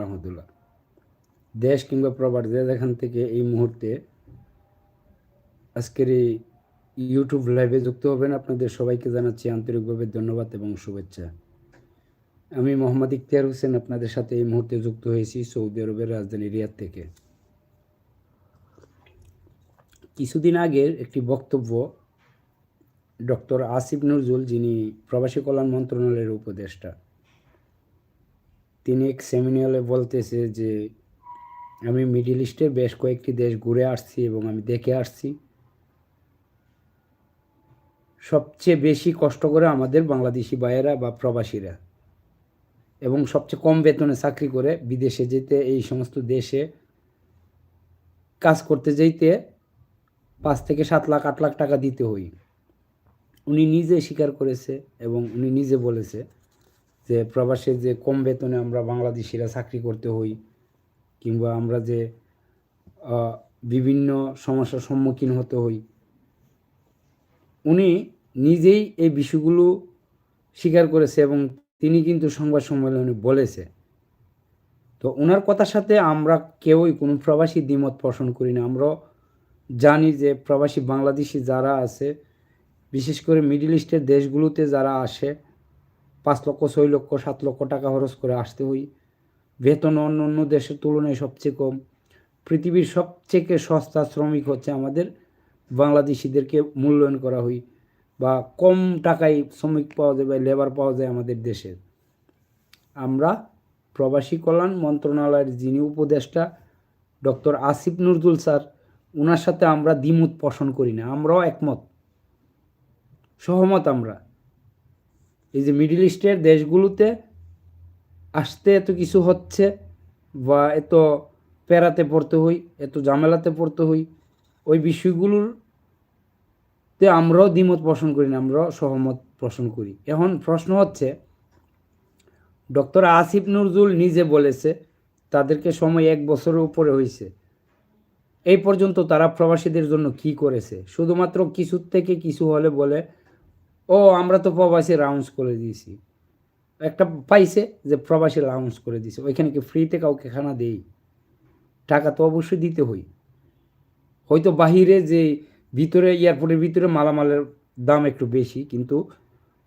রহমতুল্লাহ। দেশ কিংবা প্রবাদ যে যেখান থেকে এই মুহূর্তে আজকের এই ইউটিউব লাইভে যুক্ত হবেন, আপনাদের সবাইকে জানাচ্ছি আন্তরিকভাবে ধন্যবাদ এবং শুভেচ্ছা। আমি মোহাম্মদ ইখতিয়ার হোসেন আপনাদের সাথে এই মুহূর্তে যুক্ত হয়েছি সৌদি আরবের রাজধানী রিয়াদ থেকে। কিছুদিন আগের একটি বক্তব্য ডক্টর আসিফ নজরুল, যিনি প্রবাসী কল্যাণ মন্ত্রণালয়ের উপদেষ্টা। তিনি এক সেমিনারে বলতেছে যে, আমি মিডিল ইস্টের বেশ কয়েকটি দেশ ঘুরে আসছি এবং আমি দেখে আসছি। সবচেয়ে বেশি কষ্ট করে আমাদের বাংলাদেশি ভাইয়েরা বা প্রবাসীরা এবং সবচেয়ে কম বেতনে চাকরি করে বিদেশে যেতে, এই সমস্ত দেশে কাজ করতে যেতে পাঁচ থেকে সাত লাখ, আট লাখ টাকা দিতে হই। উনি নিজে স্বীকার করেছে এবং উনি নিজে বলেছে যে প্রবাসে যে কম বেতনে আমরা বাংলাদেশিরা চাকরি করতে হই, কিংবা আমরা যে বিভিন্ন সমস্যার সম্মুখীন হতে হই, উনি নিজেই এই বিষয়গুলো স্বীকার করেছে এবং তিনি কিন্তু সংবাদ সম্মেলনে বলেছে। তো ওনার কথার সাথে আমরা কেউই কোনো প্রবাসী দ্বিমত পোষণ করি না। আমরা জানি যে প্রবাসী বাংলাদেশি যারা আছে, বিশেষ করে মিডিল ইস্টের দেশগুলোতে যারা আসে পাঁচ লক্ষ, ছয় লক্ষ, সাত লক্ষ টাকা খরচ করে আসতে হই বেতন অন্য অন্য দেশের তুলনায় সবচেয়ে কম। পৃথিবীর সবচেয়ে সস্তা শ্রমিক হচ্ছে আমাদের বাংলাদেশিদেরকে মূল্যায়ন করা হই বা কম টাকায় শ্রমিক পাওয়া যায় বা লেবার পাওয়া যায় আমাদের দেশে। আমরা প্রবাসী কল্যাণ মন্ত্রণালয়ের যিনি উপদেষ্টা ডক্টর আসিফ নজরুল স্যার ওনার সাথে আমরা দ্বিমত পোষণ করি না। আমরাও একমত। সহমত আমরা। এই যে মিডিল ইস্টের দেশগুলোতে আসতে এত কিছু হচ্ছে বা এত প্যারাতে পড়তে হই, এত ঝামেলাতে পড়তে হই, ওই বিষয়গুলোর তে আমরাও দ্বিমত পোষণ করি না, আমরাও সহমত পোষণ করি। এখন প্রশ্ন হচ্ছে, ডক্টর আসিফ নজরুল নিজে বলেছে, তাদেরকে সময় এক বছরের উপরে হয়েছে এই পর্যন্ত তারা প্রবাসীদের জন্য কি করেছে? শুধুমাত্র কিছু থেকে কিছু হলে বলে ও, আমরা তো প্রবাসী রাউন্স করে দিয়েছি। একটা পাইছে যে প্রবাসী লাউন্স করে দিয়েছে। ওইখানে কি ফ্রিতে কাউকে খানা দেই? টাকা তো অবশ্যই দিতে হই হয়তো বাহিরে যে ভিতরে, এয়ারপোর্টের ভিতরে মালামালের দাম একটু বেশি, কিন্তু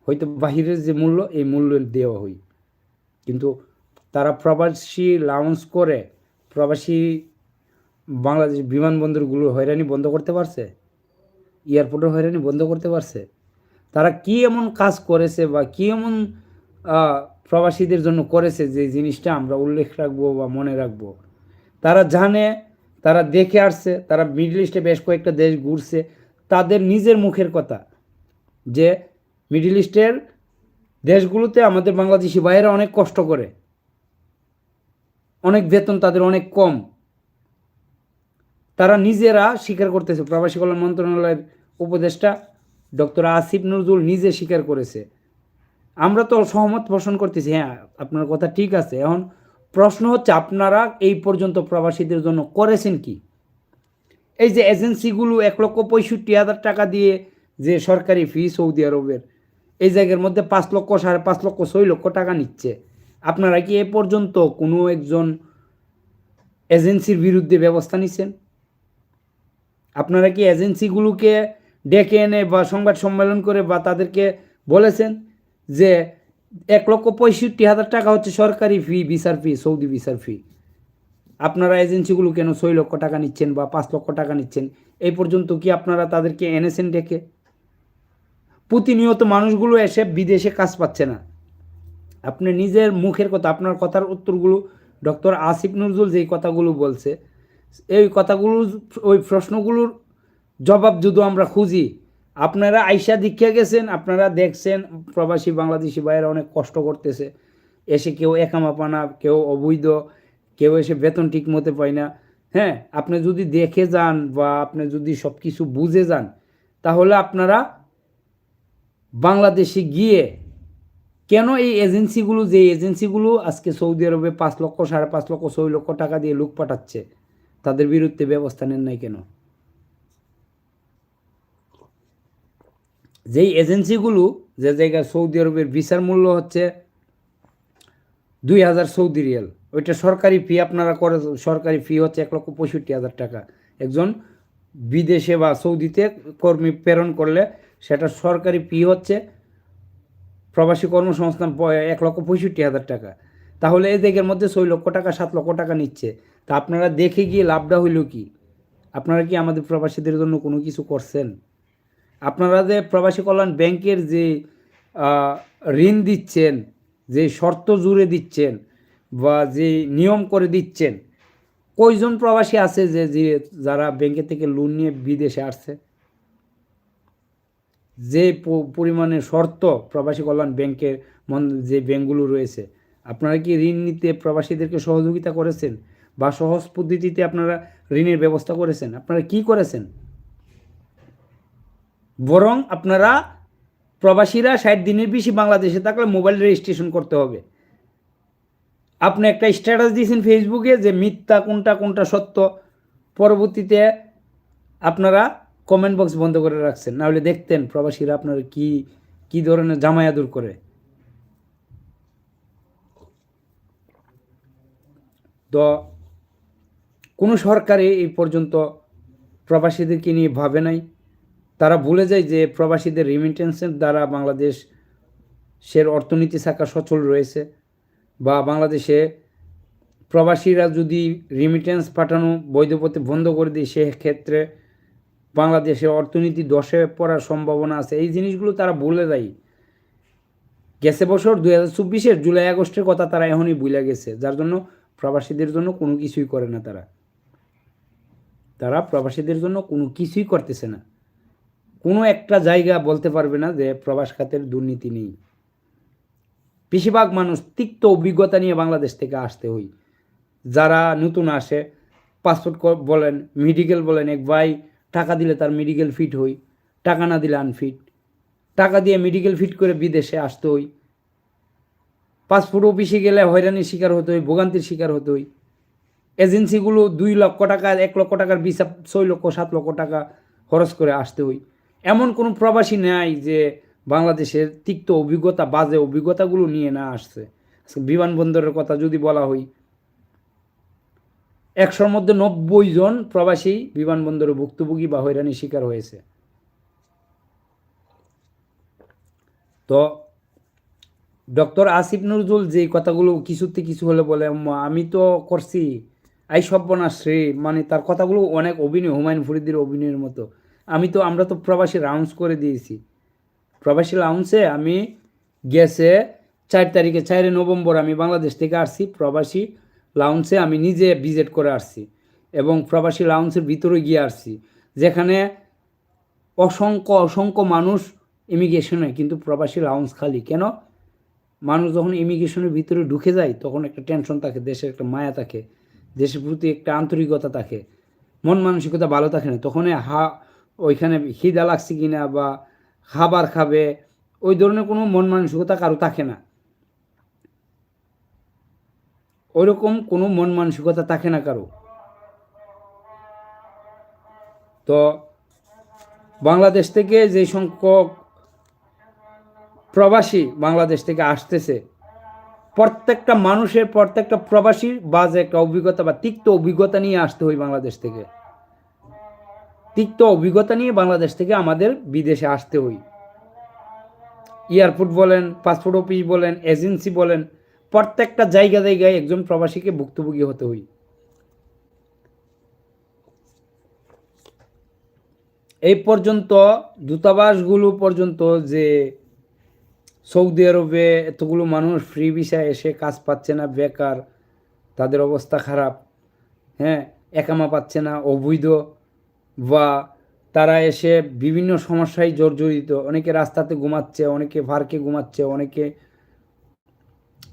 হয়তো বাহিরের যে মূল্য, এই মূল্য দেওয়া হয়। কিন্তু তারা প্রবাসী লাউন্স করে, প্রবাসী বাংলাদেশ বিমানবন্দরগুলো হয়রানি বন্ধ করতে পারছে? এয়ারপোর্টের হয়রানি বন্ধ করতে পারছে? তারা কি এমন কাজ করেছে বা কি এমন প্রবাসীদের জন্য করেছে যে জিনিসটা আমরা উল্লেখ রাখব বা মনে রাখব? তারা জানে, তারা দেখে আসছে, তারা মিডল ইস্টে বেশ কয়েকটা দেশ ঘুরছে। তাদের নিজের মুখের কথা যে মিডল ইস্টের দেশগুলোতে আমাদের বাংলাদেশি ভাইয়েরা অনেক কষ্ট করে। অনেক বেতন তাদের অনেক কম। তারা নিজেরা স্বীকার করতেছে, প্রবাসী কল্যাণ মন্ত্রণালয়ের উপদেষ্টা ডক্টর আসিফ নজরুল নিজে স্বীকার করেছে। আমরা তো সহমত পোষণ করতেছি হ্যাঁ আপনার কথা ঠিক আছে। এখন প্রশ্ন হচ্ছে, আপনারা এই পর্যন্ত প্রবাসীদের জন্য করেছেন কি? এই যে এজেন্সিগুলো এক লক্ষ পঁয়ষট্টি হাজার টাকা দিয়ে যে সরকারি ফি সৌদি আরবের, এই জায়গার মধ্যে পাঁচ লক্ষ, সাড়ে পাঁচ লক্ষ, ছয় লক্ষ টাকা নিচ্ছে। আপনারা কি এ পর্যন্ত কোনো একজন এজেন্সির বিরুদ্ধে ব্যবস্থা নিছেন? আপনারা কি এজেন্সিগুলোকে ডেকে এনে বা সংবাদ সম্মেলন করে বা তাদেরকে বলেছেন যে এক লক্ষ পঁয়ষট্টি হাজার টাকা হচ্ছে সরকারি ফি ভিসার ফি সৌদি ভিসার ফি আপনারা এজেন্সিগুলো কেন ছয় লক্ষ টাকা নিচ্ছেন বা পাঁচ লক্ষ টাকা নিচ্ছেন? এই পর্যন্ত কি আপনারা তাদেরকে এনেছেন ডেকে? প্রতিনিয়ত মানুষগুলো এসে বিদেশে কাজ পাচ্ছে না। আপনি নিজের মুখের কথা, আপনার কথার উত্তরগুলো ডক্টর আসিফ নজরুল যেই কথাগুলো বলছে, এই কথাগুলো, ওই প্রশ্নগুলোর জবাব যদি আমরা খুঁজি, আপনারা আইসা দীক্ষা গেছেন, আপনারা দেখছেন, প্রবাসী বাংলাদেশি ভাইয়েরা অনেক কষ্ট করতেছে। এসে কেউ একামা পানা কেউ অবৈধ, কেউ এসে বেতন ঠিক মতো পায় না। হ্যাঁ আপনি যদি দেখে যান বা আপনি যদি সব কিছু বুঝে যান, তাহলে আপনারা বাংলাদেশে গিয়ে কেন এই এজেন্সিগুলো, যে এজেন্সিগুলো আজকে সৌদি আরবে পাঁচ লক্ষ, সাড়ে পাঁচ লক্ষ, ছয় লক্ষ টাকা দিয়ে লোক পাঠাচ্ছে, তাদের বিরুদ্ধে ব্যবস্থা নেন নাই কেন? যেই এজেন্সিগুলো যে জায়গায় সৌদি আরবের ভিসার মূল্য হচ্ছে দুই হাজার সৌদি রিয়াল, ওইটা সরকারি ফি আপনারা করে, সরকারি ফি হচ্ছে এক লক্ষ পঁয়ষট্টি হাজার টাকা। একজন বিদেশে বা সৌদিতে কর্মী প্রেরণ করলে সেটা সরকারি ফি হচ্ছে প্রবাসী কর্মসংস্থান এক লক্ষ পঁয়ষট্টি হাজার টাকা। তাহলে এই দিকের মধ্যে ছয় লক্ষ টাকা, সাত লক্ষ টাকা নিচ্ছে। তা আপনারা দেখে গিয়ে লাভটা হইল কি? আপনারা কি আমাদের প্রবাসীদের জন্য কোনো কিছু করছেন? আপনারা যে প্রবাসী কল্যাণ ব্যাংকের যে ঋণ দিচ্ছেন, যে শর্ত জুড়ে দিচ্ছেন বা যে নিয়ম করে দিচ্ছেন, কয়জন প্রবাসী আছে যে যারা ব্যাংকে থেকে লোন নিয়ে বিদেশে আসছে? যে পরিমাণে শর্ত প্রবাসী কল্যাণ ব্যাংকের যে ব্যাংকগুলো রয়েছে, আপনারা কি ঋণ নিতে প্রবাসীদেরকে সহযোগিতা করেছেন? বা সহজ পদ্ধতিতে আপনারা ঋণের ব্যবস্থা করেছেন? আপনারা কি করেছেন? বরং আপনারা প্রবাসীরা ষাট দিনের বেশি বাংলাদেশে থাকলে মোবাইল রেজিস্ট্রেশন করতে হবে। আপনি একটা স্ট্যাটাস দিয়েছেন ফেসবুকে যে মিথ্যা কোনটা কোনটা সত্য, পরবর্তীতে আপনারা কমেন্ট বক্স বন্ধ করে রাখছেন। নাহলে দেখতেন প্রবাসীরা আপনারা কি কি ধরনের জামায়াদুর করে। তো কোনো সরকারে এই পর্যন্ত প্রবাসীদেরকে নিয়ে ভাবে নাই। তারা ভুলে যায় যে প্রবাসীদের রিমিটেন্সের দ্বারা বাংলাদেশ সের অর্থনীতি শাখা সচল রয়েছে বা বাংলাদেশে প্রবাসীরা যদি রিমিটেন্স পাঠানো বৈধ পথে বন্ধ করে দেয়, সেক্ষেত্রে বাংলাদেশের অর্থনীতি দশে পড়ার সম্ভাবনা আছে। এই জিনিসগুলো তারা বলে দেয় গেছে বছর দুই হাজার চব্বিশের জুলাই আগস্টের কথা তারা এখনই ভুলে গেছে, যার জন্য প্রবাসীদের জন্য কোনো কিছুই করে না তারা। তারা প্রবাসীদের জন্য কোনো কিছুই করতেছে না। কোনো একটা জায়গা বলতে পারবে না যে প্রবাস খাতের দুর্নীতি নেই। বেশিরভাগ মানুষ তিক্ত অভিজ্ঞতা নিয়ে বাংলাদেশ থেকে আসতে হই যারা নতুন আসে পাসপোর্ট বলেন মেডিকেল বলেন, এক ভাই টাকা দিলে তার মেডিকেল ফিট হই, টাকা না দিলে আনফিট টাকা দিয়ে মেডিকেল ফিট করে বিদেশে আসতে হই। পাসপোর্ট অফিসে গেলে হয়রানির শিকার হতে হই, ভোগান্তির শিকার হতে হই। এজেন্সিগুলো দুই লক্ষ টাকা, এক লক্ষ টাকার ভিসা ছয় লক্ষ, সাত লক্ষ টাকা খরচ করে আসতে হই। এমন কোনো প্রবাসী নেই যে বাংলাদেশের তিক্ত অভিজ্ঞতা, বাজে অভিজ্ঞতাগুলো নিয়ে না আসছে। বিমানবন্দরের কথা যদি বলা হয়, একশোর মধ্যে নব্বই জন প্রবাসী বিমানবন্দরে ভুক্তভোগী বা হয়রানির শিকার হয়েছে। তো ডক্টর আসিফ নজরুল যে কথাগুলো কিছুতে কিছু হলে বলে আমি তো করছি, আই সব্যনাশ রে। মানে তার কথাগুলো অনেক অভিনয়, হুমায়ুন ফরিদের অভিনয়ের মতো। আমি তো, আমরা তো প্রবাসী রাউন্স করে দিয়েছি। প্রবাসী লাউন্সে আমি গেছে চার তারিখে, চারে নভেম্বর আমি বাংলাদেশ থেকে আসছি। প্রবাসী লাউন্সে আমি নিজে ভিজিট করে আসছি এবং প্রবাসী লাউন্সের ভিতরে গিয়ে আসছি, যেখানে অসংখ্য অসংখ্য মানুষ ইমিগ্রেশনে কিন্তু প্রবাসী লাউন্স খালি। কেন? মানুষ যখন ইমিগ্রেশনের ভিতরে ঢুকে যায়, তখন একটা টেনশন থাকে, দেশের একটা মায়া থাকে, দেশের প্রতি একটা আন্তরিকতা থাকে, মন মানসিকতা ভালো থাকে না। তখন হা ওইখানে খিদা লাগছে কিনা বা খাবার খাবে, ওই ধরনের কোনো মন মানসিকতা কারও থাকে না। ওইরকম কোনো মন মানসিকতা থাকে না কারও। তো বাংলাদেশ থেকে যে সংখ্যক প্রবাসী বাংলাদেশ থেকে আসতেছে, প্রত্যেকটা মানুষের প্রত্যেকটা প্রবাসীর বাজে একটা অভিজ্ঞতা বা তিক্ত অভিজ্ঞতা নিয়ে আসতে হয় বাংলাদেশ থেকে। তিক্ত অভিজ্ঞতা নিয়ে বাংলাদেশ থেকে আমাদের বিদেশে আসতে হই। এয়ারপোর্ট বলেন, পাসপোর্ট অফিস বলেন, এজেন্সি বলেন, প্রত্যেকটা জায়গা জায়গায় একজন প্রবাসীকে ভুক্তভোগী হতে হই। এই পর্যন্ত, দূতাবাসগুলো পর্যন্ত যে সৌদি আরবে এতগুলো মানুষ ফ্রি ভিসা এসে কাজ পাচ্ছে না, বেকার, তাদের অবস্থা খারাপ হ্যাঁ একামা পাচ্ছে না, অবৈধ বা তারা এসে বিভিন্ন সমস্যায় জর্জরিত, অনেকে রাস্তাতে ঘুমাচ্ছে, অনেকে পার্কে ঘুমাচ্ছে, অনেকে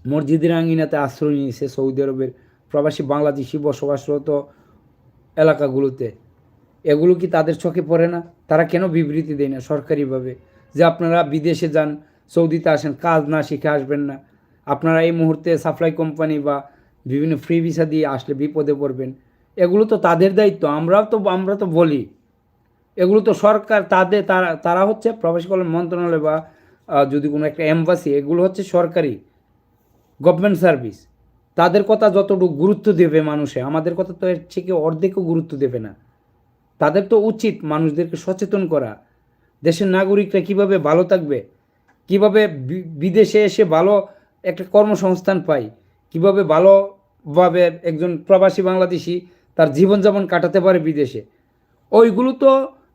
মসজিদের আঙ্গিনাতে আশ্রয় নিয়েছে সৌদি আরবের প্রবাসী বাংলাদেশি বসবাসরত এলাকাগুলোতে। এগুলো কি তাদের চোখে পড়ে না? তারা কেন বিবৃতি দেয় না সরকারিভাবে যে আপনারা বিদেশে যান, সৌদিতে আসেন, কাজ না শিখে আসবেন না? আপনারা এই মুহূর্তে সাপ্লাই কোম্পানি বা বিভিন্ন ফ্রি ভিসা দিয়ে আসলে বিপদে পড়বেন। এগুলো তো তাদের দায়িত্ব, আমরাও তো, আমরা তো বলি। এগুলো তো সরকার, তাদের, তারা তারা হচ্ছে প্রবাসী কল্যাণ মন্ত্রণালয় বা যদি কোনো একটা এম্বাসি এগুলো হচ্ছে সরকারি গভর্নমেন্ট সার্ভিস তাদের কথা যতটুকু গুরুত্ব দেবে মানুষে, আমাদের কথা তো এর থেকে অর্ধেকও গুরুত্ব দেবে না। তাদের তো উচিত মানুষদেরকে সচেতন করা। দেশের নাগরিকরা কীভাবে ভালো থাকবে, কীভাবে বিদেশে এসে ভালো একটা কর্মসংস্থান পায়, কীভাবে ভালোভাবে একজন প্রবাসী বাংলাদেশি তার জীবনযাপন কাটাতে পারে বিদেশে। ওইগুলো তো,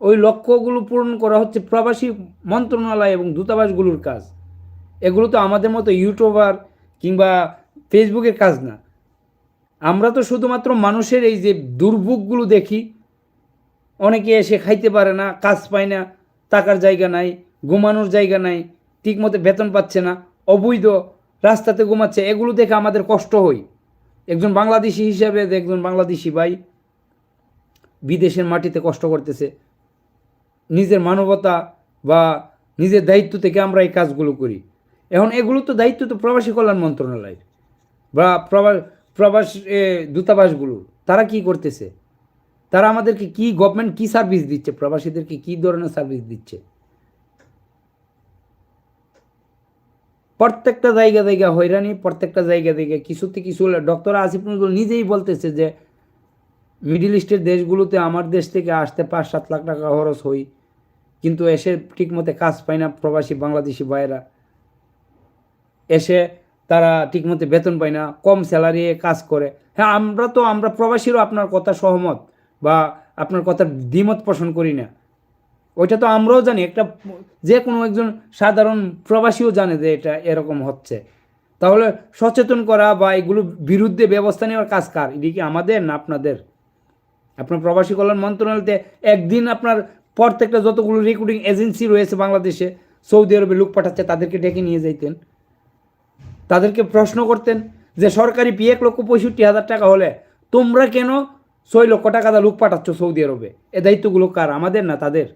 ওই লক্ষ্যগুলো পূরণ করা হচ্ছে প্রবাসী মন্ত্রণালয় এবং দূতাবাসগুলোর কাজ। এগুলো তো আমাদের মতো ইউটিউবার কিংবা ফেসবুকের কাজ না। আমরা তো শুধুমাত্র মানুষের এই যে দুর্ভোগগুলো দেখি, অনেকে এসে খাইতে পারে না, কাজ পায় না টাকার জায়গা নাই, ঘুমানোর জায়গা নাই, ঠিকমতো বেতন পাচ্ছে না, অবৈধ রাস্তাতে ঘুমাচ্ছে, এগুলো দেখে আমাদের কষ্ট হয়। একজন বাংলাদেশি হিসাবে একজন বাংলাদেশি ভাই বিদেশের মাটিতে কষ্ট করতেছে, নিজের মানবতা বা নিজের দায়িত্ব থেকে আমরা এই কাজগুলো করি। এখন এগুলো তো দায়িত্ব তো প্রবাসী কল্যাণ মন্ত্রণালয়ের বা প্রবাস প্রবাস দূতাবাসগুলো। তারা কি করতেছে? তারা আমাদেরকে কি গভর্নমেন্ট কি সার্ভিস দিচ্ছে? প্রবাসীদেরকে কি ধরনের সার্ভিস দিচ্ছে? প্রত্যেকটা জায়গা জায়গা হয়রানি, প্রত্যেকটা জায়গা জায়গায় কিছুতে কিছু ডক্টর আসিফ নজরুল নিজেই বলতেছে যে মিডিল ইস্টের দেশগুলোতে আমার দেশ থেকে আসতে পাঁচ সাত লাখ টাকা খরচ হই কিন্তু এসে ঠিকমতো কাজ পায় না প্রবাসী বাংলাদেশি ভাইয়েরা। এসে তারা ঠিকমতো বেতন পায় না, কম স্যালারি কাজ করে। হ্যাঁ আমরা তো, আমরা প্রবাসীরও আপনার কথা সহমত বা আপনার কথা দ্বিমত পোষণ করি না। ওইটা তো আমরাও জানি, একটা যে কোনো একজন সাধারণ প্রবাসীও জানে যে এটা এরকম হচ্ছে। তাহলে সচেতন করা বা এগুলো বিরুদ্ধে ব্যবস্থা নেওয়ার কাজ কার? এদিকে আমাদের না আপনাদের? আপনার প্রবাসী কল্যাণ মন্ত্রণালয়তে একদিন আপনার প্রত্যেকটা যতগুলো রিক্রুটিং এজেন্সি রয়েছে বাংলাদেশে, সৌদি আরবে লোক পাঠাচ্ছে, তাদেরকে ডেকে নিয়ে যাইতেন। তাদেরকে প্রশ্ন করতেন যে, সরকারি পি এক লক্ষ পঁয়ষট্টি হাজার টাকা হলে তোমরা কেন ছয় লক্ষ টাকা লোক পাঠাচ্ছ সৌদি আরবে? এ দায়িত্বগুলো কার? আমাদের না তাদের?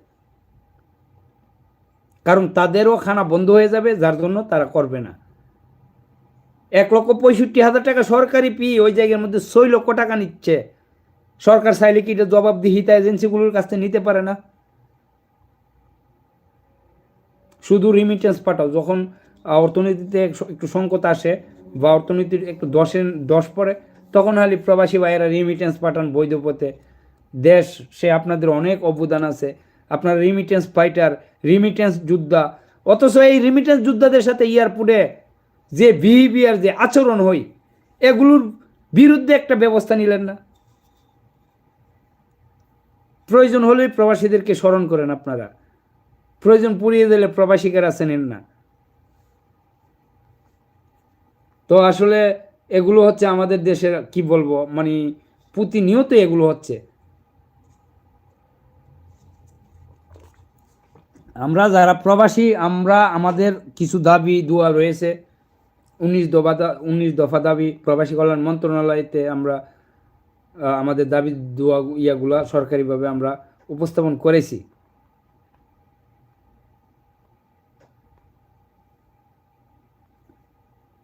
কারণ তাদেরও খানা বন্ধ হয়ে যাবে, যার জন্য তারা করবে না। এক লক্ষ পঁয়ষট্টি হাজার টাকা সরকারি পি ওই জায়গার মধ্যে ছয় লক্ষ টাকা নিচ্ছে। সরকার চাইলে কি এটা জবাবদিহিতা এজেন্সিগুলোর কাছ থেকে নিতে পারে না? শুধু রিমিটেন্স পাঠাও, যখন অর্থনীতিতে একটু সংকট আসে বা অর্থনীতির একটু দশের দশ পড়ে, তখন হালি প্রবাসী ভাইয়েরা রিমিটেন্স পাঠান বৈধ পথে। দেশ, সে আপনাদের অনেক অবদান আছে। আপনার রিমিটেন্স ফাইটার রিমিটেন্স যোদ্ধা। অথচ এই রিমিটেন্স যোদ্ধাদের সাথে এয়ারপোর্টে যে বিহেভিয়ার যে আচরণ হয়, এগুলোর বিরুদ্ধে একটা ব্যবস্থা নিলেন না। প্রয়োজন হলেই প্রবাসীদেরকে স্মরণ করেন আপনারা। প্রয়োজন পুড়িয়ে দিলে প্রবাসীকে রাসে নেন না। তো আসলে এগুলো হচ্ছে আমাদের দেশের, কি বলব মানে প্রতিনিয়ত এগুলো হচ্ছে। আমরা যারা প্রবাসী, আমরা আমাদের কিছু দাবি, দোয়া রয়েছে। উনিশ দফা উনিশ দফা দাবি প্রবাসী কল্যাণ মন্ত্রণালয়তে আমরা আমাদের দাবি, দোয়া ইয়াগুলা সরকারিভাবে আমরা উপস্থাপন করেছি।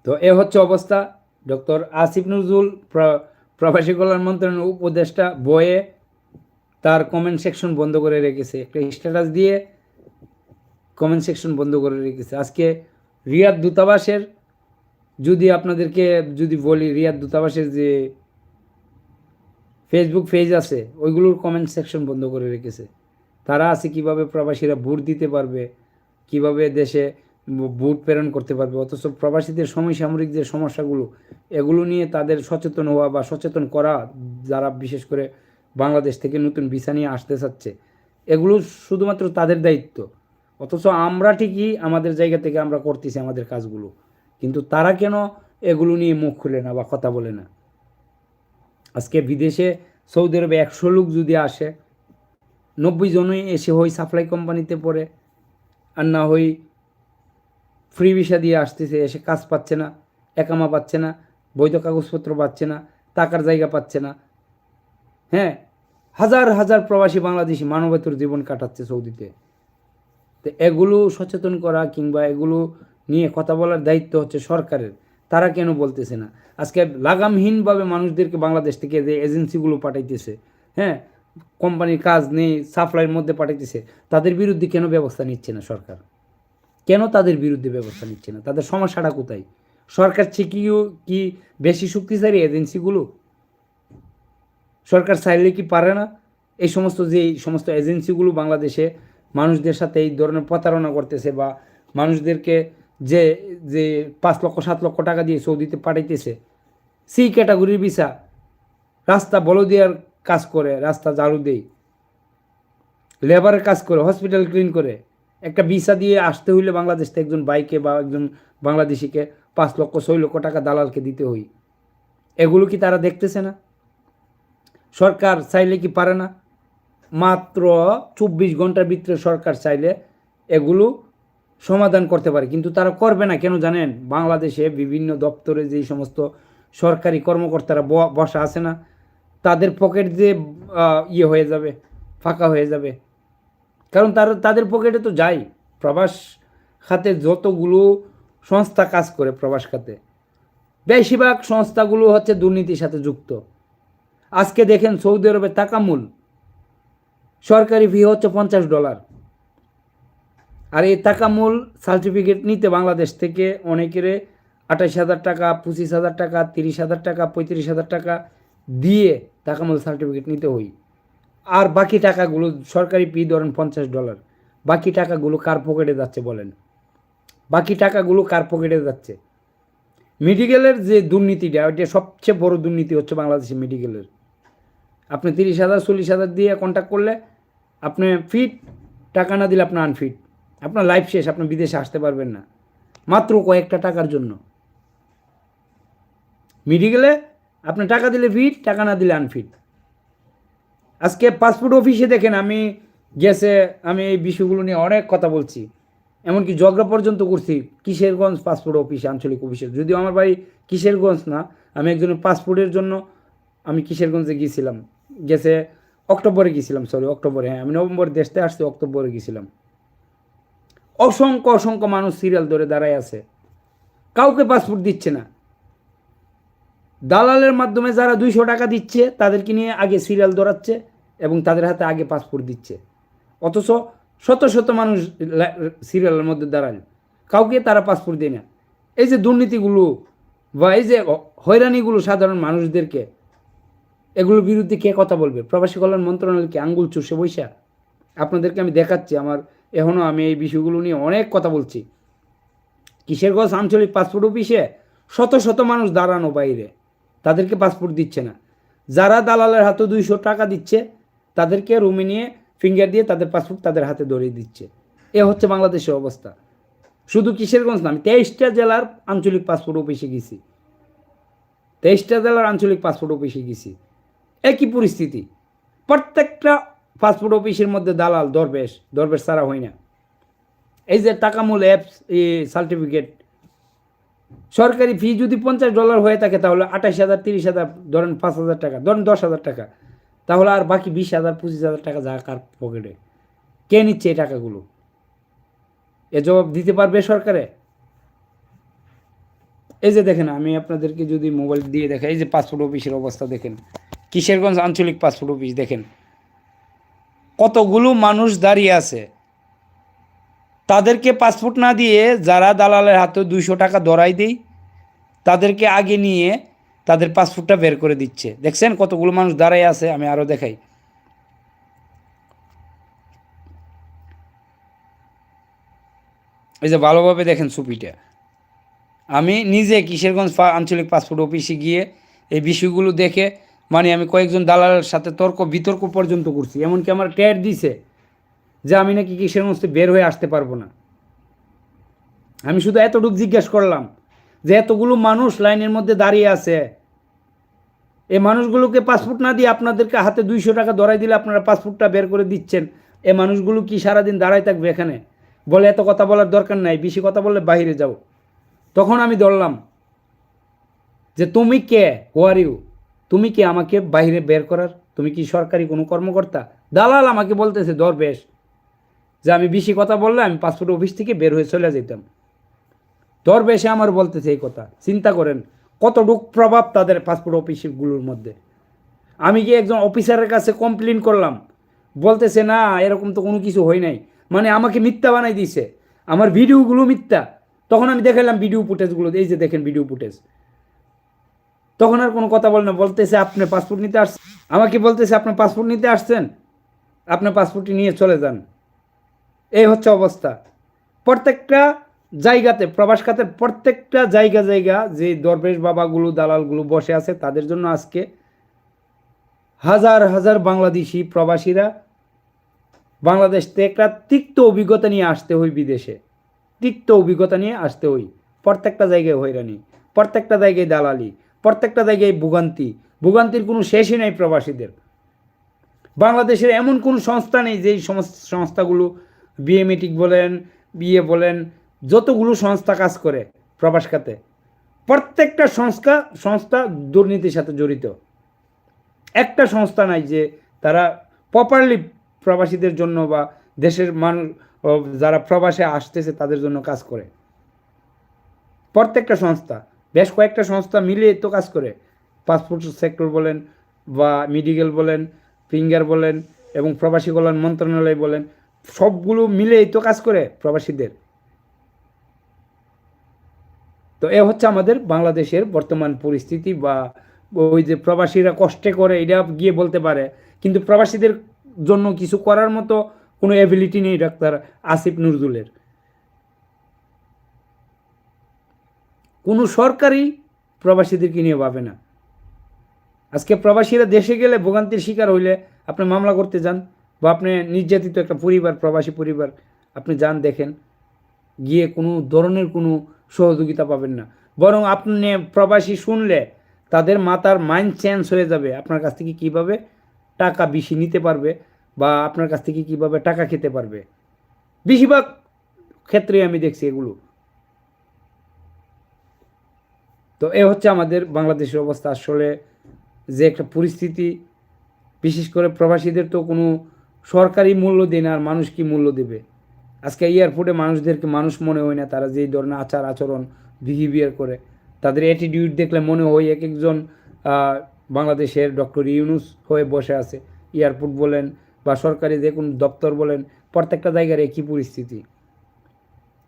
তো এ হচ্ছে অবস্থা। ডক্টর আসিফ নজরুল প্র- প্রবাসী কল্যাণ মন্ত্রণালয়ের উপদেষ্টা বয়ে তার কমেন্ট সেকশন বন্ধ করে রেখেছে। একটা স্ট্যাটাস দিয়ে কমেন্ট সেকশন বন্ধ করে রেখেছে। আজকে রিয়াদ দূতাবাসের, যদি আপনাদেরকে যদি বলি, রিয়াদ দূতাবাসের যে ফেসবুক পেজ আছে, ওইগুলোর কমেন্ট সেকশন বন্ধ করে রেখেছে। তারা আছে কীভাবে প্রবাসীরা ভোট দিতে পারবে, কীভাবে দেশে ভোট প্রেরণ করতে পারবে, অথচ প্রবাসীদের সমসাময়িক যে সমস্যাগুলো, এগুলো নিয়ে তাদের সচেতন হওয়া বা সচেতন করা, যারা বিশেষ করে বাংলাদেশ থেকে নতুন ভিসা নিয়ে আসতে চাচ্ছে, এগুলো শুধুমাত্র তাদের দায়িত্ব। অথচ আমরা ঠিকই আমাদের জায়গা থেকে আমরা করতেছি আমাদের কাজগুলো। কিন্তু তারা কেন এগুলো নিয়ে মুখ খুলে না বা কথা বলে না? আজকে বিদেশে সৌদি আরবে একশো লোক যদি আসে, নব্বই জনই এসে হই সাপ্লাই কোম্পানিতে পড়ে, আর না হই ফ্রি ভিসা দিয়ে আসতেছে, এসে কাজ পাচ্ছে না, একামা পাচ্ছে না, বৈধ কাগজপত্র পাচ্ছে না, টাকার জায়গা পাচ্ছে না। হ্যাঁ হাজার হাজার প্রবাসী বাংলাদেশি মানবেতর জীবন কাটাচ্ছে সৌদিতে। তো এগুলো সচেতন করা কিংবা এগুলো নিয়ে কথা বলার দায়িত্ব হচ্ছে সরকারের। তারা কেন বলতেছে না? আজকে লাগামহীনভাবে মানুষদেরকে বাংলাদেশ থেকে যে এজেন্সিগুলো পাঠাইতেছে হ্যাঁ? কোম্পানির কাজ নেই, সাপ্লাইয়ের মধ্যে পাঠাইতেছে, তাদের বিরুদ্ধে কেন ব্যবস্থা নিচ্ছে না সরকার? কেন তাদের বিরুদ্ধে ব্যবস্থা নিচ্ছে না? তাদের সমস্যাটা কোথায়? সরকার থেকেও কি বেশি শক্তিশালী এজেন্সিগুলো? সরকার চাইলে কি পারে না? এই সমস্ত যে সমস্ত এজেন্সিগুলো বাংলাদেশে মানুষদের সাথে এই ধরনের প্রতারণা করতেছে বা মানুষদেরকে যে যে পাঁচ লক্ষ, সাত লক্ষ টাকা দিয়ে সৌদিতে পাঠাইতেছে সি ক্যাটাগরির ভিসা রাস্তা বলদিয়ার কাজ করে, রাস্তা ঝাড়ু দেই লেবারের কাজ করে হসপিটাল ক্লিন করে। একটা ভিসা দিয়ে আসতে হইলে বাংলাদেশ থেকে একজন বাইকে বা একজন বাংলাদেশিকে পাঁচ লক্ষ, ছয় লক্ষ টাকা দালালকে দিতে হই এগুলো কি তারা দেখতেছে না? সরকার চাইলে কি পারে না? মাত্র চব্বিশ ঘণ্টার ভিতরে সরকার চাইলে এগুলো সমাধান করতে পারে। কিন্তু তারা করবে না। কেন জানেন? বাংলাদেশে বিভিন্ন দপ্তরে যেই সমস্ত সরকারি কর্মকর্তারা বসা আছে না, তাদের পকেট যে ইয়ে হয়ে যাবে, ফাঁকা হয়ে যাবে। কারণ তার, তাদের পকেটে তো যাই। প্রবাস খাতে যতগুলো সংস্থা কাজ করে প্রবাস খাতে, বেশিরভাগ সংস্থাগুলো হচ্ছে দুর্নীতির সাথে যুক্ত। আজকে দেখেন সৌদি আরবে তাকামুল সরকারি ফি হচ্ছে পঞ্চাশ ডলার আর এই তাকামুল সার্টিফিকেট নিতে বাংলাদেশ থেকে অনেকের আঠাশ হাজার টাকা, পঁচিশ হাজার টাকা, তিরিশ হাজার টাকা, পঁয়ত্রিশ হাজার টাকা দিয়ে তাকামুল সার্টিফিকেট নিতে হই। আর বাকি টাকাগুলো সরকারি ফি ধরেন পঞ্চাশ ডলার বাকি টাকাগুলো কার পকেটে যাচ্ছে বলেন? বাকি টাকাগুলো কার পকেটে যাচ্ছে? মেডিকেলের যে দুর্নীতিটা, ওইটা সবচেয়ে বড় দুর্নীতি হচ্ছে বাংলাদেশের মেডিকেলের আপনি তিরিশ হাজার, চল্লিশ হাজার দিয়ে কন্ট্যাক্ট করলে আপনি ফিট টাকা না দিলে আপনার আনফিট আপনার লাইফ শেষ, আপনি বিদেশে আসতে পারবেন না। মাত্র কয়েকটা টাকার জন্য। মেডিকেলে আপনি টাকা দিলে ফিট টাকা না দিলে আনফিট আজকে পাসপোর্ট অফিসে দেখেন, আমি গেছে, আমি এই বিষয়গুলো নিয়ে অনেক কথা বলছি। এমনকি ঝগড়া পর্যন্ত করছি কিশোরগঞ্জ পাসপোর্ট অফিসে আঞ্চলিক অফিসে যদিও আমার বাড়ি কিশোরগঞ্জ না, আমি একজনের পাসপোর্টের জন্য আমি কিশোরগঞ্জে গিয়েছিলাম। গেছে অক্টোবরে গিয়েছিলাম সরি অক্টোবরে হ্যাঁ আমি নভেম্বর দেশতে আসছি, অক্টোবরে গিয়েছিলাম অসংখ্য অসংখ্য মানুষ সিরিয়াল ধরে দাঁড়ায় আছে। কাউকে পাসপোর্ট দিচ্ছে না। দালালের মাধ্যমে যারা দুইশো টাকা দিচ্ছে, তাদেরকে নিয়ে আগে সিরিয়াল দৌড়াচ্ছে এবং তাদের হাতে আগে পাসপোর্ট দিচ্ছে। অথচ শত শত মানুষ সিরিয়ালের মধ্যে দাঁড়ায়। কাউকে তারা পাসপোর্ট দেয় না। এই যে দুর্নীতিগুলো বা এই যে হয়রানিগুলো সাধারণ মানুষদেরকে এগুলোর বিরুদ্ধে কে কথা বলবে? প্রবাসী কল্যাণ মন্ত্রণালয়কে আঙ্গুল চুষে বৈশা? আপনাদেরকে আমি দেখাচ্ছি, আমার এখনও আমি এই বিষয়গুলো নিয়ে অনেক কথা বলছি। কিশোরগঞ্জ আঞ্চলিক পাসপোর্ট অফিসে শত শত মানুষ দাঁড়ানো বাইরে। তাদেরকে পাসপোর্ট দিচ্ছে না। যারা দালালের হাতে দুইশো টাকা দিচ্ছে, তাদেরকে রুমে নিয়ে ফিঙ্গার দিয়ে তাদের পাসপোর্ট তাদের হাতে ধরিয়ে দিচ্ছে। এ হচ্ছে বাংলাদেশের অবস্থা। শুধু কিশোরগঞ্জ না, আমি তেইশটা জেলার আঞ্চলিক পাসপোর্ট অফিসে গেছি। তেইশটা জেলার আঞ্চলিক পাসপোর্ট অফিসে গেছি। একই পরিস্থিতি। প্রত্যেকটা পাসপোর্ট অফিসের মধ্যে দালাল, দরবেশ দরবেশ ছাড়া হয় না। এই যে টাকামূল অ্যাপস সার্টিফিকেট সরকারি ফি যদি পঞ্চাশ ডলার হয়ে থাকে, তাহলে আঠাশ হাজার, তিরিশ হাজার, ধরেন পাঁচ হাজার টাকা, ধরেন দশ হাজার টাকা, তাহলে আর বাকি বিশ হাজার, পঁচিশ হাজার টাকা যা কার পকেটে কে নিচ্ছে এই টাকাগুলো? এ জবাব দিতে পারবে সরকারে? এই যে দেখেন, আমি আপনাদেরকে যদি মোবাইল দিয়ে দেখাই, এই যে পাসপোর্ট অফিসের অবস্থা দেখেন। কিশোরগঞ্জ আঞ্চলিক পাসপোর্ট অফিস, দেখেন। কতগুলো মানুষ দাঁড়িয়ে আছে। তাদেরকে পাসপোর্ট না দিয়ে যারা দালালের হাতে দুইশো টাকা ধরাই দেই, তাদেরকে আগে নিয়ে তাদের পাসপোর্টটা বের করে দিচ্ছে। দেখছেন কতগুলো মানুষ দাঁড়াই আছে, আমি আরও দেখাই। এই যে ভালোভাবে দেখেন ছবিটা। আমি নিজে কিশোরগঞ্জ আঞ্চলিক পাসপোর্ট অফিসে গিয়ে এই বিষয়গুলো দেখে মানে আমি কয়েকজন দালালের সাথে তর্ক, বিতর্ক পর্যন্ত করছি। এমনকি আমার ট্যাট দিছে যে আমি নাকি কিশোরগঞ্জ থেকে বের হয়ে আসতে পারব না। আমি শুধু এতটুকু জিজ্ঞেস করলাম যে এতগুলো মানুষ লাইনের মধ্যে দাঁড়িয়ে আছে এই মানুষগুলোকে পাসপোর্ট না দিয়ে আপনাদেরকে হাতে দুইশো টাকা ধরাই দিলে আপনারা পাসপোর্টটা বের করে দিচ্ছেন? এ মানুষগুলো কি সারাদিন দাঁড়ায় থাকবে এখানে? বলে এত কথা বলার দরকার নাই, বেশি কথা বললে বাইরে যাও। তখন আমি ধরলাম যে, তুমি কে? হোয়ার ইউ তুমি কি আমাকে বাইরে বের করার? তুমি কি সরকারি কোনো কর্মকর্তা? দালাল আমাকে বলতেছে দরবেশ যে আমি বেশি কথা বললে আমি পাসপোর্ট অফিস থেকে বের হয়ে চলে যেতাম। দরবেশে আমার বলতেছে এই কথা। চিন্তা করেন, কতটুক প্রভাব তাদের পাসপোর্ট অফিসগুলোর মধ্যে। আমি গিয়ে একজন অফিসারের কাছে কমপ্লেন করলাম? বলতেছে, না, এরকম তো কোনো কিছু হয় নাই। মানে আমাকে মিথ্যা বানাই দিছে। আমার ভিডিওগুলো মিথ্যা। তখন আমি দেখালাম ভিডিও ফুটেজগুলো এই যে দেখেন ভিডিও ফুটেজ তখন আর কোনো কথা বলে না, বলতেছে, আপনি পাসপোর্ট নিতে আসছেন? আমাকে বলতেছে, আপনি পাসপোর্ট নিতে আসছেন? আপনার পাসপোর্টটি নিয়ে চলে যান। এই হচ্ছে অবস্থা। প্রত্যেকটা জায়গাতে, প্রবাস খাতের প্রত্যেকটা জায়গা জায়গা যে দরবেশ বাবাগুলো, দালালগুলো বসে আছে, তাদের জন্য আজকে হাজার হাজার বাংলাদেশি প্রবাসীরা বাংলাদেশ থেকে একটা তিক্ত অভিজ্ঞতা নিয়ে আসতে হই বিদেশে। তিক্ত অভিজ্ঞতা নিয়ে আসতে হই। প্রত্যেকটা জায়গায় হয়রানি, প্রত্যেকটা জায়গায় দালালি প্রত্যেকটা জায়গায় ভোগান্তি। ভোগান্তির কোনো শেষই নেই প্রবাসীদের। বাংলাদেশের এমন কোনো সংস্থা নেই যেই সংস্থাগুলো বিএমেটিক বলেন, বিএ বলেন, যতগুলো সংস্থা কাজ করে প্রবাস খাতে। প্রত্যেকটা সংস্থা সংস্থা দুর্নীতির সাথে জড়িত। একটা সংস্থা নাই যে তারা প্রপারলি প্রবাসীদের জন্য বা দেশের মানুষ যারা প্রবাসে আসতেছে তাদের জন্য কাজ করে। প্রত্যেকটা সংস্থা। বেশ কয়েকটা সংস্থা মিলে তো কাজ করে। পাসপোর্ট সেক্টর বলেন বা মেডিকেল বলেন, ফিঙ্গার বলেন এবং প্রবাসী কল্যাণ মন্ত্রণালয় বলেন, সবগুলো মিলেই তো কাজ করে প্রবাসীদের। তো এ হচ্ছে আমাদের বাংলাদেশের বর্তমান পরিস্থিতি বা ওই যে প্রবাসীরা কষ্টে করে এটা গিয়ে বলতে পারে। কিন্তু প্রবাসীদের জন্য কিছু করার মতো কোনো অ্যাবিলিটি নেই ডাক্তার আসিফ নজরুলের। কোনো সরকারই প্রবাসীদেরকে নিয়ে ভাবে না। আজকে প্রবাসীরা দেশে গেলে ভোগান্তির শিকার হইলে আপনি মামলা করতে যান বা আপনি নির্যাতিত একটা পরিবার, প্রবাসী পরিবার আপনি যান দেখেন, গিয়ে কোনো ধরনের কোনো সহযোগিতা পাবেন না। বরং আপনি প্রবাসী শুনলে তাদের মাথার মাইন্ড চেঞ্জ হয়ে যাবে। আপনার কাছ থেকে কীভাবে টাকা বেশি নিতে পারবে বা আপনার কাছ থেকে কীভাবে টাকা খেতে পারবে? বেশিরভাগ ক্ষেত্রে আমি দেখছি এগুলো। তো এ হচ্ছে আমাদের বাংলাদেশের অবস্থা। আসলে যে একটা পরিস্থিতি, বিশেষ করে প্রবাসীদের তো কোনো সরকারি মূল্য দেয় না আর মানুষ কি মূল্য দেবে? আজকে এয়ারপোর্টে মানুষদেরকে মানুষ মনে হয় না, তারা যেই ধরনের আচার আচরণ বিহেভিয়ার করে, তাদের অ্যাটিটিউড দেখলে মনে হয় এক একজন বাংলাদেশের ডক্টর ইউনুস হয়ে বসে আছে। এয়ারপোর্ট বলেন বা সরকারি যে কোনো দপ্তর বলেন, প্রত্যেকটা জায়গার একই পরিস্থিতি।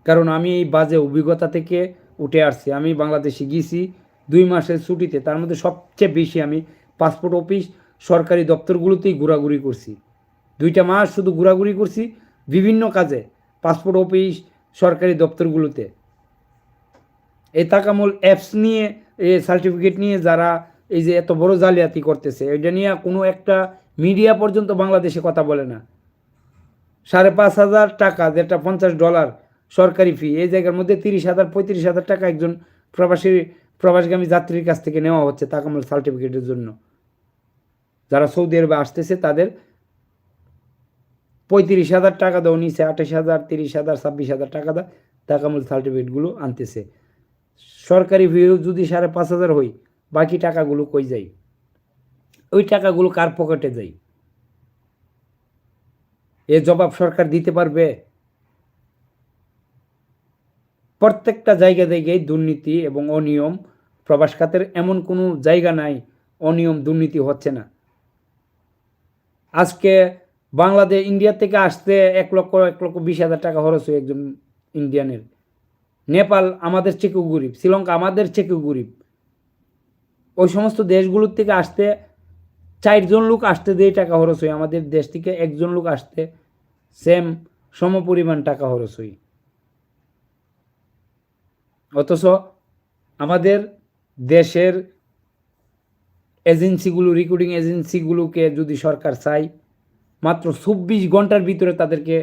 কারণ আমি এই বাজে অভিজ্ঞতা থেকে উঠে আসছি। আমি বাংলাদেশে গিয়েছি দুই মাসের ছুটিতে। তার মধ্যে সবচেয়ে বেশি আমি পাসপোর্ট অফিস, সরকারি দপ্তরগুলোতেই ঘোরাঘুরি করছি। দুইটা মাস শুধু ঘোরাঘুরি করছি বিভিন্ন কাজে, পাসপোর্ট অফিস, সরকারি দপ্তরগুলোতে। এই তাকামূল অ্যাপস নিয়ে সার্টিফিকেট নিয়ে যারা এই যে এত বড় জালিয়াতি করতেছে, এটা নিয়ে কোনো একটা মিডিয়া পর্যন্ত বাংলাদেশে কথা বলে না। সাড়ে পাঁচ হাজার টাকা, যেটা পঞ্চাশ ডলার সরকারি ফি এই জায়গার মধ্যে তিরিশ হাজার, পঁয়ত্রিশ হাজার টাকা একজন প্রবাসী, প্রবাসগামী যাত্রীর কাছ থেকে নেওয়া হচ্ছে তাকামুল সার্টিফিকেটের জন্য। যারা সৌদি আরবে আসতেছে, তাদের পঁয়ত্রিশ হাজার টাকা দাও, নিচে আঠাশ হাজার, তিরিশ হাজার, ছাব্বিশ হাজার টাকা দা তাকামুল সার্টিফিকেটগুলো আনতেছে। সরকারি ভিউ যদি সাড়ে পাঁচ হাজার হই বাকি টাকাগুলো কই যাই ওই টাকাগুলো কার পকেটে যাই এ জবাব সরকার দিতে পারবে? প্রত্যেকটা জায়গা জায়গায় দুর্নীতি এবং অনিয়ম প্রবাস খাতের এমন কোনো জায়গা নাই, অনিয়ম দুর্নীতি হচ্ছে না। আজকে বাংলাদেশ, ইন্ডিয়া থেকে আসতে এক লক্ষ এক লক্ষ বিশ হাজার টাকা খরচ হয় একজন ইন্ডিয়ানের। নেপাল আমাদের চেকেও গরিব, শ্রীলঙ্কা আমাদের চেকেও গরিব। ওই সমস্ত দেশগুলোর থেকে আসতে চারজন লোক আসতে দিয়ে টাকা খরচ হয়। আমাদের দেশ থেকে একজন লোক আসতে সেম সম পরিমাণ টাকা খরচ হয়। অথচ আমাদের দেশের এজেন্সিগুলো রিক্রুটিং এজেন্সিগুলোকে যদি সরকার চায়, মাত্র চব্বিশ ঘণ্টার ভিতরে তাদেরকে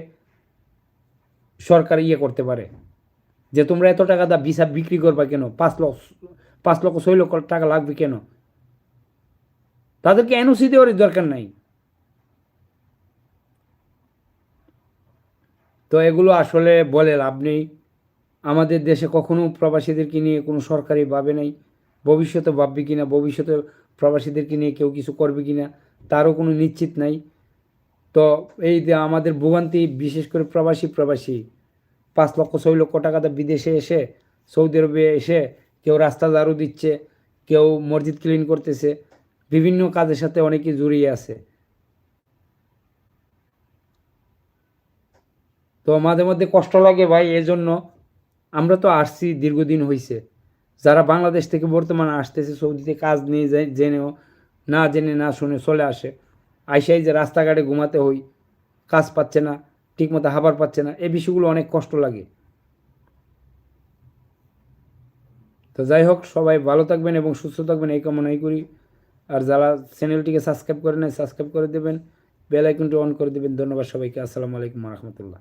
সরকার ইয়ে করতে পারে। যে তোমরা এত টাকা দা ভিসা বিক্রি করবা কেন? পাঁচ লক্ষ পাঁচ লক্ষ, ছয় লক্ষ টাকা লাগবে কেন? তাদেরকে এনওসি দেওয়ার দরকার নাই। তো এগুলো আসলে বলে লাভ নেই। আমাদের দেশে কখনো প্রবাসীদেরকে নিয়ে কোনো সরকারি ভাবে নাই। ভবিষ্যতে ভাববে কি না ভবিষ্যতে প্রবাসীদেরকে নিয়ে কেউ কিছু করবে কি না তারও কোনো নিশ্চিত নাই। তো এই যে আমাদের ভোগান্তি, বিশেষ করে প্রবাসী প্রবাসী, পাঁচ লক্ষ, ছয় লক্ষ টাকাতে বিদেশে এসে, সৌদি আরবে এসে কেউ রাস্তা ঝাড়ু দিচ্ছে, কেউ মসজিদ ক্লিন করতেছে, বিভিন্ন কাজের সাথে অনেকে জড়িয়ে আছে। তো মাঝে মধ্যে কষ্ট লাগে ভাই, এজন্য আমরা তো আসছি, দীর্ঘদিন হয়েছে যারা বাংলাদেশ থেকে বর্তমানে আসতেছে, সৌদিতে কাজ নিয়ে জেনেও, না জেনে, না শুনে চলে আসে। আইসাই যে রাস্তাঘাটে ঘুমাতে হই, কাজ পাচ্ছে না, ঠিকমতো হাবার পাচ্ছে না এই বিষয়গুলো অনেক কষ্ট লাগে। তো যাই হোক, সবাই ভালো থাকবেন এবং সুস্থ থাকবেন, এই কামনাই করি। আর যারা চ্যানেলটিকে সাবস্ক্রাইব করে নেয় সাবস্ক্রাইব করে দেবেন। বেল আইকনটি অন করে দেবেন। ধন্যবাদ সবাইকে। আসসালামু আলাইকুম রহমতুল্লাহ।